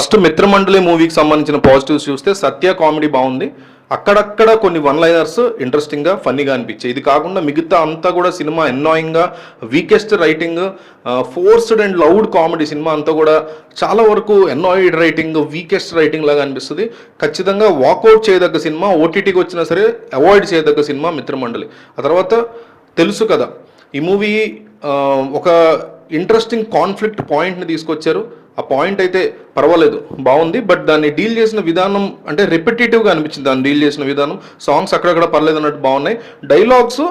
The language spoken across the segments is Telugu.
ఫస్ట్ మిత్రమండలి మూవీకి సంబంధించిన పాజిటివ్స్ చూస్తే సత్య కామెడీ బాగుంది. అక్కడక్కడ కొన్ని వన్ లైనర్స్ ఇంట్రెస్టింగ్గా ఫన్నీగా అనిపించాయి. ఇది కాకుండా మిగతా అంతా కూడా cinema ఎన్నాయింగ్గా weakest writing forced and loud comedy cinema అంతా కూడా చాలా వరకు ఎన్నాయిడ్ రైటింగ్ వీకెస్ట్ రైటింగ్ లాగా అనిపిస్తుంది. ఖచ్చితంగా వాకౌట్ చేయదగ్గ సినిమా ఓటీటీకి వచ్చినా సరే అవాయిడ్ చేయదగ్గ సినిమా మిత్రమండలి. ఆ తర్వాత తెలుసు కదా ఈ మూవీ ఒక ఇంట్రెస్టింగ్ కాన్ఫ్లిక్ట్ పాయింట్ని తీసుకొచ్చారు. ఆ పాయింట్ అయితే పర్వాలేదు బాగుంది. బట్ దాన్ని డీల్ చేసిన విధానం అంటే రిపిటేటివ్గా అనిపించింది. దాన్ని డీల్ చేసిన విధానం సాంగ్స్ అక్కడక్కడ పర్లేదు అన్నట్టు బాగున్నాయి. డైలాగ్స్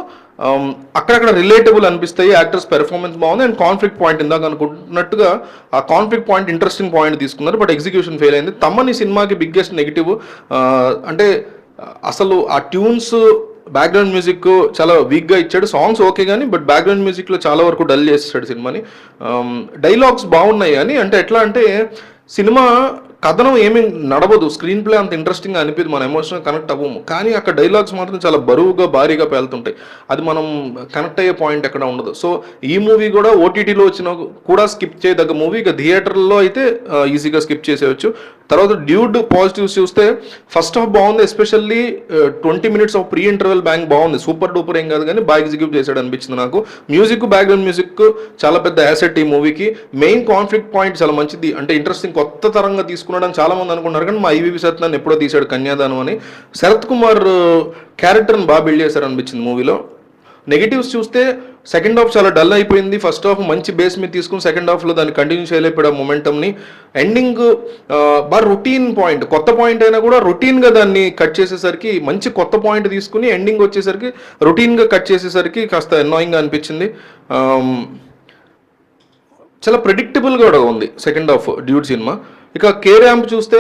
um, అక్కడక్కడ రిలేటబుల్ అనిపిస్తాయి. యాక్టర్స్ పెర్ఫార్మెన్స్ బాగుంది. అండ్ కాన్ఫ్లిక్ట్ పాయింట్ ఇందాక అనుకుంటున్నట్టుగా ఆ కాన్ఫ్లిక్ట్ పాయింట్ ఇంట్రెస్టింగ్ పాయింట్ తీసుకున్నారు. బట్ ఎగ్జిక్యూషన్ ఫెయిల్ అయింది. తమ్మని సినిమాకి బిగ్గెస్ట్ నెగిటివ్ uh, అంటే అసలు ఆ ట్యూన్స్ బ్యాక్గ్రౌండ్ మ్యూజిక్ చాలా వీక్గా ఇచ్చాడు. సాంగ్స్ ఓకే కానీ బట్ బ్యాక్గ్రౌండ్ మ్యూజిక్లో చాలా వరకు డల్ చేసేసాడు సినిమాని. Um, డైలాగ్స్ బాగున్నాయి కానీ అంటే ఎట్లా అంటే సినిమా కథనం ఏమీ నడవదు. స్క్రీన్ ప్లే అంత ఇంట్రెస్టింగ్ అనిపిదు మన ఎమోషనల్ కనెక్ట్ అవ్వము. కానీ అక్కడ డైలాగ్స్ మాత్రం చాలా బరువుగా భారీగా పేలుతుంటాయి. అది మనం కనెక్ట్ అయ్యే పాయింట్ ఎక్కడ ఉండదు. సో ఈ మూవీ కూడా ఓటీటీలో వచ్చిన కూడా స్కిప్ చేయదగ్గ మూవీ ఇక థియేటర్లో అయితే ఈజీగా స్కిప్ చేసేయచ్చు. తర్వాత డ్యూడ్ పాజిటివ్స్ చూస్తే ఫస్ట్ హాఫ్ బాగుంది. Especially twenty minutes of pre interval bang బాగుంది. సూపర్ డూపర్ ఏం కాదు కానీ బాగా ఎగ్జిక్యూట్ చేశాడు అనిపించింది నాకు. మ్యూజిక్ బ్యాక్గ్రౌండ్ మ్యూజిక్ చాలా పెద్ద యాసెట్ ఈ మూవీకి మెయిన్ కాన్ఫ్లిక్ట్ పాయింట్ చాలా మంచిది. అంటే ఇంట్రెస్టింగ్ కొత్త తరంగా తీసుకున్నాడని చాలా మంది అనుకున్నారు కానీ మా ఐవీవి సత్యనారాయణ ఎప్పుడో తీశాడు కన్యాదానం అని. శరత్ కుమార్ క్యారెక్టర్ని బాగా బిల్డ్ చేశారు అనిపించింది మూవీలో. నెగిటివ్స్ చూస్తే సెకండ్ హాఫ్ చాలా డల్ అయిపోయింది. ఫస్ట్ హాఫ్ మంచి బేస్ మీద తీసుకుని సెకండ్ హాఫ్లో దాన్ని కంటిన్యూ చేయలేకపోయాడు మొమెంటమ్ని ఎండింగ్ బాగా రొటీన్ పాయింట్ కొత్త పాయింట్ అయినా కూడా రొటీన్గా దాన్ని కట్ చేసేసరికి మంచి కొత్త పాయింట్ తీసుకుని ఎండింగ్ వచ్చేసరికి రొటీన్గా కట్ చేసేసరికి కాస్త ఎన్నాయింగ్గా అనిపించింది. చాలా ప్రెడిక్టబుల్గా కూడా ఉంది సెకండ్ హాఫ్ డ్యూడ్ సినిమా ఇక కే ర్యాంప్ చూస్తే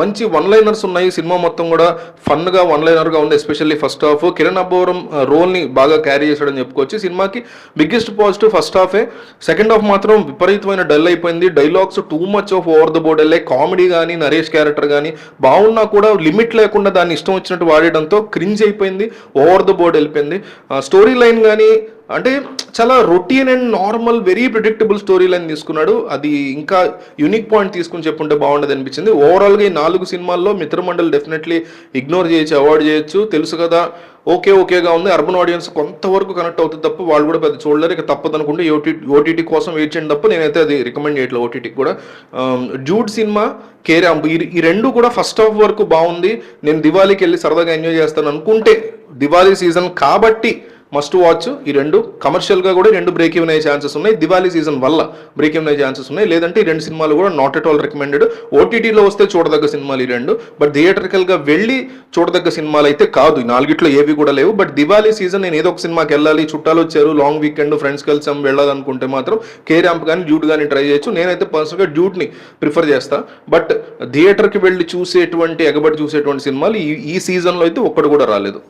మంచి వన్ లైనర్స్ ఉన్నాయి. సినిమా మొత్తం కూడా ఫన్గా వన్ లైనర్గా ఉంది especially first half Kiran Abbavaram రోల్ని బాగా క్యారీ చేశాడని చెప్పుకోవచ్చు. సినిమాకి బిగ్గెస్ట్ పాజిటివ్ ఫస్ట్ హాఫే సెకండ్ హాఫ్ మాత్రం విపరీతమైన డల్ అయిపోయింది. Dialogues too much of over the board వెళ్ళే కామెడీ కానీ నరేష్ క్యారెక్టర్ కానీ బాగున్నా కూడా లిమిట్ లేకుండా దాన్ని ఇష్టం వచ్చినట్టు వాడేయడంతో క్రింజ్ అయిపోయింది ఓవర్ ద బోర్డ్ వెళ్ళిపోయింది. స్టోరీ లైన్ కానీ అంటే చాలా routine and normal very predictable story line తీసుకున్నాడు. అది ఇంకా యూనిక్ పాయింట్ తీసుకుని చెప్పుంటే బాగుండదు అనిపించింది. ఓవరాల్గా ఈ నాలుగు సినిమాల్లో మిత్రమండలి డెఫినెట్లీ ఇగ్నోర్ చేయొచ్చు అవాయిడ్ చేయొచ్చు. తెలుసు కదా ఓకే ఓకేగా ఉంది. అర్బన్ ఆడియన్స్ కొంతవరకు కనెక్ట్ అవుతుంది తప్ప వాళ్ళు కూడా పెద్ద చూడలేరు. ఇక తప్పదు అనుకుంటే ఓటీటీ ఓటీటీ కోసం వెయిట్ చేయండి తప్ప నేనైతే అది రికమెండ్ చేయట్లేదు ఓటీటీకి కూడా. జూడ్ సినిమా కేరాంప్ ఈ ఈ రెండు కూడా ఫస్ట్ హాఫ్ వరకు బాగుంది. నేను దివాళీకి వెళ్ళి సరదాగా ఎంజాయ్ చేస్తాను అనుకుంటే దివాళీ సీజన్ కాబట్టి మస్ట్ వాచ్ ఈ రెండు. కమర్షియల్గా కూడా రెండు బ్రేక్ ఈవెన్ అయ్యే ఛాన్సెస్ ఉన్నాయి. దివాళీ సీజన్ వల్ల బ్రేక్ ఈవెన్ అయ్యే ఛాన్సెస్ ఉన్నాయి. లేదంటే ఈ రెండు సినిమాలు కూడా నాట్ ఎట్ ఆల్ రికమెండెడ్ ఓటీటీలో వస్తే చూడదగ్గ సినిమాలు ఈ రెండు. బట్ థియేటర్కల్గా వెళ్ళి చూడదగ్గ సినిమాలు అయితే కాదు. నాలుగిట్లో ఏవి కూడా లేవు. బట్ దివాళీ సీజన్ నేను ఏదో ఒక సినిమాకి వెళ్ళాలి చుట్టాలు వచ్చారు లాంగ్ వీకెండ్ ఫ్రెండ్స్ కలిసాం వెళ్ళాలనుకుంటే మాత్రం కే ర్యాంప్ కానీ డ్యూట్ కానీ ట్రై చేయొచ్చు. నేనైతే పర్సనల్గా డ్యూట్ని ప్రిఫర్ చేస్తా. బట్ థియేటర్కి వెళ్ళి చూసేటువంటి ఎగబడి చూసేటువంటి సినిమాలు ఈ ఈ సీజన్లో అయితే ఒక్కడు కూడా రాలేదు.